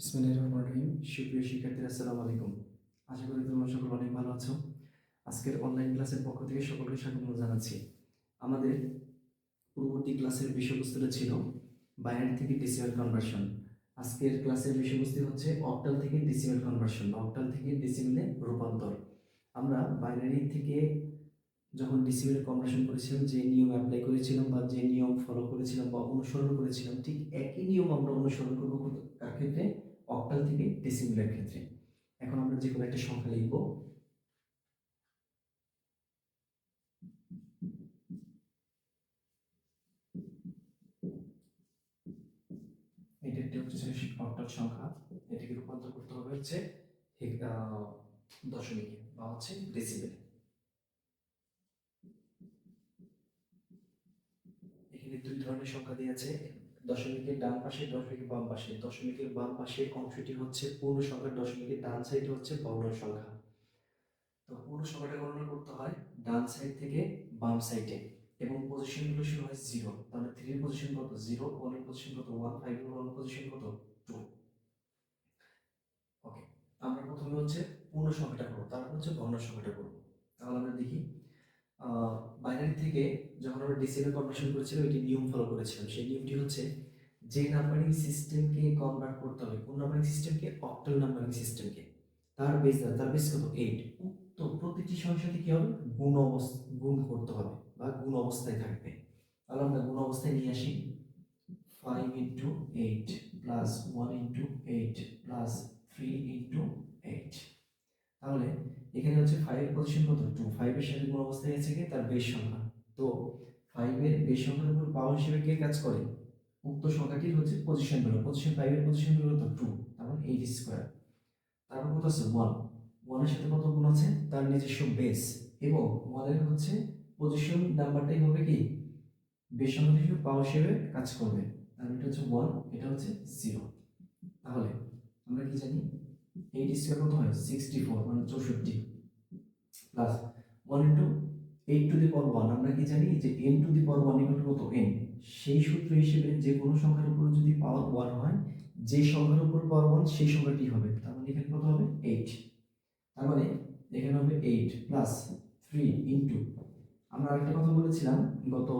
বিসমিল্লাহির রহমানির রহিম। সুপ্রিয় শিক্ষার্থীরা, আসসালামু আলাইকুম। আশা করি তোমরা সকল অনেক ভালো আছো। আজকের অনলাইন ক্লাসের পক্ষ থেকে সকলকে স্বাগত জানাচ্ছি। আমাদের পূর্ববর্তী ক্লাসের বিষয়বস্তুটা ছিল বাইনারি থেকে ডিসিমাল কনভার্সন আজকের ক্লাসের বিষয়বস্তু হচ্ছে অক্টাল থেকে ডিসিমাল কনভার্সন অক্টাল থেকে ডিসিমেলে রূপান্তর। আমরা বাইনারি থেকে যখন ডিসিমেলে কনভার্সন করেছিলাম, যে নিয়ম অ্যাপ্লাই করেছিলাম বা যে নিয়ম ফলো করেছিলাম বা অনুসরণ করেছিলাম, ঠিক একই নিয়ম আমরা অনুসরণ করব কার ক্ষেত্রে? অক্টাল থেকে ডেসিমেলের ক্ষেত্রে। এখন আমরা যে কোনো একটা সংখ্যা লিখব। এটা একটা হচ্ছে অক্টাল সংখ্যা। এটাকে রূপান্তর করতে হবে হচ্ছে দশমিকে বা হচ্ছে ডেসিমেলে এখানে দুই ধরনের সংখ্যা দিয়ে আছে। দশমিকের ডান পাশে, দশমিকের বাম পাশে। দশমিকের বাম পাশের অংশটি হচ্ছে পূর্ণ সংখ্যা দশমিকের ডান সাইডে হচ্ছে ভগ্ন সংখ্যা। তো পূর্ণ সংখ্যাটা গণনা করতে হয় ডান সাইড থেকে বাম সাইডে এবং পজিশনগুলো শুরু হয় জিরো তাহলে থ্রির পজিশন কত? জিরো ওয়ানের পজিশন কত? ওয়ান ফাইভের ওয়ান পজিশন কত? টু ওকে আমরা প্রথমে হচ্ছে পূর্ণ সংখ্যাটা করব, তারপর হচ্ছে ভগ্ন সংখ্যাটা করব। তাহলে আমরা দেখি বাইনারি থেকে যখন আমরা ডিসিএল কনভার্সন করেছিলাম, এটি নিয়ম ফলো করেছিলাম। সেই নিয়মটি হচ্ছে যে নাম্বারিং সিস্টেমকে কনভার্ট করতে হবে, কোন নাম্বারিং সিস্টেমকে অক্টাল নাম্বারিং সিস্টেমকে তার বেস তার বেস কত? এইট তো প্রতিটি সংখ্যার সাথে কি হবে? গুণ অবস্থা গুণ করতে হবে বা গুণ অবস্থায় থাকবে। তাহলে আমরা গুণ অবস্থায় নিয়ে আসি। Five into eight plus one into eight plus three into eight তাহলে এখানে হচ্ছে ফাইভের পজিশন কত? টু ফাইভের সাথে কোন অবস্থায় আছে কি? তার বেশ সংখ্যা। তো ফাইভের বেশ সংখ্যার উপর পাওয়ার হিসেবে কে কাজ করে? উক্ত সংখ্যাটির হচ্ছে পজিশনগুলো পজিশন ফাইভের পজিশনগুলো তো টু তারপর এইট স্কোয়ার তারপর কত আছে? ওয়ান ওয়ানের সাথে কত গুণ আছে? তার নিজস্ব বেস এবং ওয়ানের হচ্ছে পজিশন নাম্বারটাই হবে কি? বেশ সংখ্যা হিসেবে পাওয়ার হিসেবে কাজ করবে। আর এটা হচ্ছে ওয়ান এটা হচ্ছে জিরো তাহলে আমরা কি জানি? এইট স্কোয়ার কত হয় সিক্সটি ফোর মানে চৌষট্টি। Plus one into eight to the power one আমরা কি জানি যে N to the power one equal কত এন সেই সূত্র হিসেবে যে কোনো সংখ্যার উপর যদি পাওয়ার ওয়ান হয়, যে সংখ্যার উপর পাওয়ার ওয়ান সেই সংখ্যাটি হবে। তার মানে এখানে কত হবে? এইট তার মানে এখানে হবে এইট প্লাস থ্রি ইন্টু আমরা আরেকটা কথা বলেছিলাম গত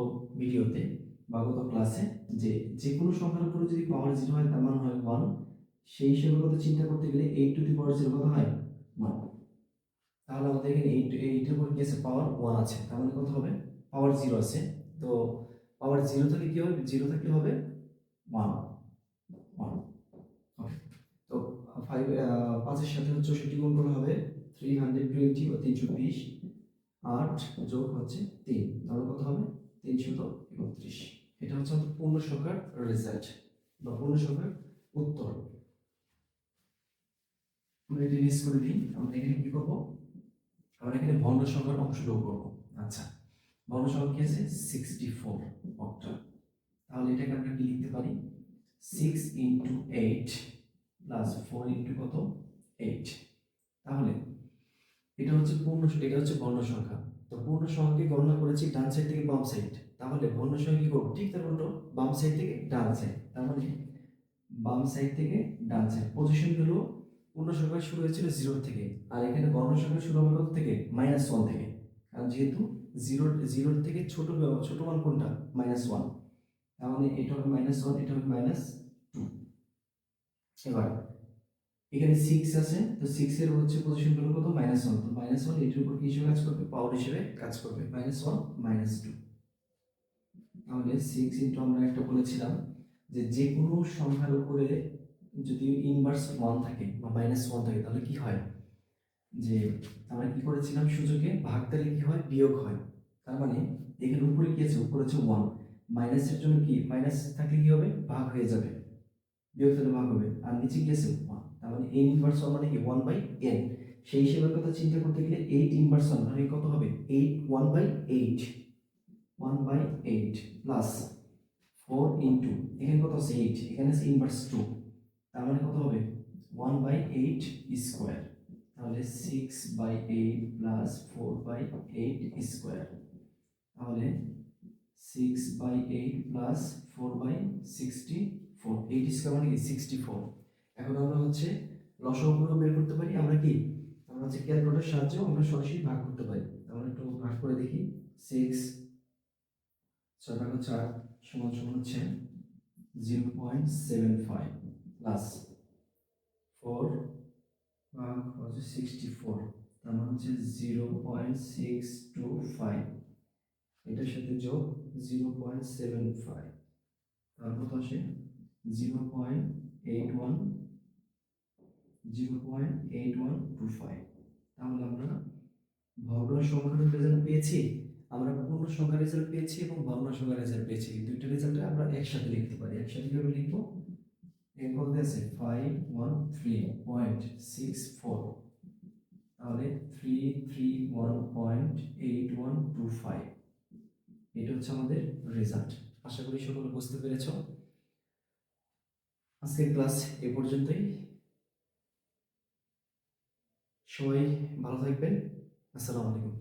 ভিডিওতে বা গত ক্লাসে যে যে কোনো সংখ্যার উপরে যদি পাওয়ার জিরো হয়, তার মানে হয় ওয়ান সেই হিসেবে কথা চিন্তা করতে গেলে eight to the power zero কত হয় ওয়ান তাহলে আমাদের এখানে এইট এইটের উপর কি আছে? পাওয়ার ওয়ান আছে। তার মানে কত হবে? পাওয়ার জিরো আছে। তো পাওয়ার জিরো থেকে কি হবে? জিরো থাকলে হবে ওয়ান ওয়ান তো ফাইভ পাঁচের সাথে হচ্ছে চৌষট্টি গুণ করলে হবে থ্রি হান্ড্রেড টোয়েন্টি বা তিনশো বিশ। আট যোগ হচ্ছে তিন। তাহলে কত হবে? তিনশত একত্রিশ। এটা হচ্ছে পূর্ণ সংখ্যার রেজাল্ট বা পূর্ণ সংখ্যার উত্তর। আমরা এটি লিস্ট করে দিই, আমরা এখানে কি করব? আমরা এখানে ভগ্ন সংখ্যার অংশ অংশটুকু করব। আচ্ছা ভগ্ন সংখ্যা কি আছে? Sixty four octal. তাহলে এটাকে আমরা কি লিখতে পারি? Six into eight plus four into কত? এইট তাহলে এটা হচ্ছে পূর্ণ, এটা হচ্ছে ভগ্ন সংখ্যা। তো পূর্ণ সংখ্যাকে গণনা করেছি ডান সাইড থেকে বাম সাইড তাহলে ভগ্ন সংখ্যা কি করব? ঠিক তার উল্টো, বাম সাইড থেকে ডান সাইড তার মানে বাম সাইড থেকে ডান সাইড পজিশন গুলো পূর্ণ সংখ্যা শুরু হয়েছিল জিরো থেকে, আর এখানে গণ সংখ্যা শুরু হবে থেকে? মাইনাস ওয়ান থেকে। কারণ যেহেতু জিরো জিরোর থেকে ছোট ছোট মান কোনটা? মাইনাস ওয়ান মানে এটা হবে মাইনাস ওয়ান এটা হবে মাইনাস টু এবার, এখানে সিক্স আছে, তো সিক্সের হচ্ছে পজিশনগুলো কত? মাইনাস ওয়ান তো মাইনাস ওয়ান এটার উপর কি হিসেবে কাজ করবে? পাওয়ার হিসেবে কাজ করবে। মাইনাস ওয়ান মাইনাস টু তাহলে সিক্স ইন্টু আমরা একটা বলেছিলাম যে যে কোনো সংখ্যার উপরে যদি ইনভার্স ওয়ান থাকে বা মাইনাস ওয়ান থাকে, তাহলে কি হয়? যে আমরা কি করেছিলাম সূচকে ভাগ দিলে কি হয়? বিয়োগ হয়। তার মানে এখানে উপরে কি আছে? উপরে হচ্ছে ওয়ান মাইনাসের জন্য কি? মাইনাস থাকলে কি হবে? ভাগ হয়ে যাবে। বিয়োগ তাহলে ভাগ হবে। আর নিচে কি আছে? ওয়ান তার মানে এন ইনভার্স ওয়ান মানে কি? ওয়ান বাই এন সেই হিসেবের কথা চিন্তা করতে গেলে এইট ইনভার্স ওয়ান মানে কত হবে? Eight one by eight one by eight plus four into এখানে কত আছে? এইট এখানে আছে ইনভার্স টু তার মানে কত হবে? ওয়ান বাই এইট স্কোয়ার তাহলে six by eight plus four by eight square তাহলে six by eight plus four by sixty four eight square মানে কি? সিক্সটি ফোর এখন আমরা হচ্ছে লসগুলো বের করতে পারি। আমরা কি? আমরা হচ্ছে ক্যালকুলেটর সাহায্যে আমরা সরাসরি ভাগ করতে পারি। আমরা একটু ভাগ করে দেখি। সিক্স ছয় ভাগ আট, সমান সমান হচ্ছে zero point seven five plus four হচ্ছে সিক্সটি ফোর তার মানে হচ্ছে zero point six two five এটার সাথে যোগ জিরো পয়েন্ট সেভেন ফাইভ তার কত আসে? Zero point eight one zero point eight one two five তাহলে আমরা ভগ্ন সংখ্যার রেজাল্ট পেয়েছি। আমরা পূর্ণ সংখ্যার রেজাল্ট পেয়েছি এবং ভগ্ন সংখ্যার রেজাল্ট পেয়েছি। দুইটা রেজাল্ট আমরা একসাথে লিখতে পারি। একসাথে কীভাবে লিখব? এর আছে five one three point six four তাহলে three three one point eight one two five এটা হচ্ছে আমাদের রেজাল্ট আশা করি সকলে বুঝতে পেরেছ। আজকের ক্লাস এ পর্যন্তই। সবাই ভালো থাকবেন। আসসালামু আলাইকুম।